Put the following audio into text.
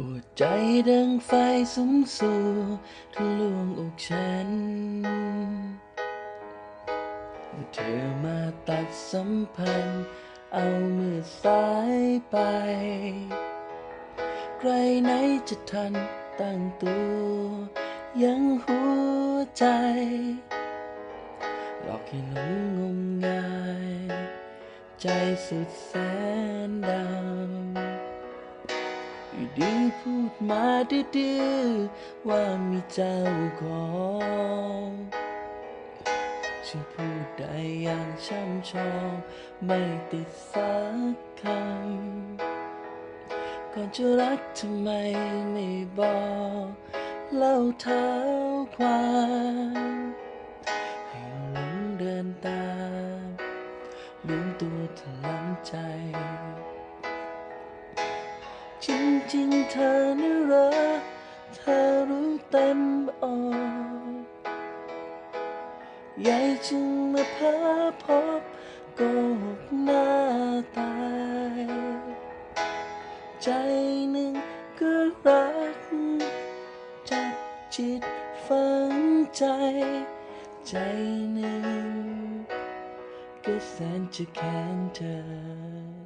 ปวดใจดังไฟสุมสู่ทะลวงอกฉัน เธอมาตัดสัมพันธ์ เอามือสายไป ใครไหนจะทันตั้งตัว ยังหัวใจ หลอกให้หลงงมงาย ใจสุดแสน ดีพูดมาดื้อๆว่ามีเจ้าของฉันพูดได้อย่างช่ำชองไม่ติดสักคำก่อนจะรักทำไมไม่บอกเล่าเท้าความให้หลงเดินตามลืมตัวถลำใจ จริงๆเธอนี่เหรอเธอรู้เต็มอกใหญ่จึงมาพาพบโกหกหน้าตาย ใจหนึ่งก็รัก จับจิตฝังใจ ใจหนึ่งก็แสนจะแค้นเธอ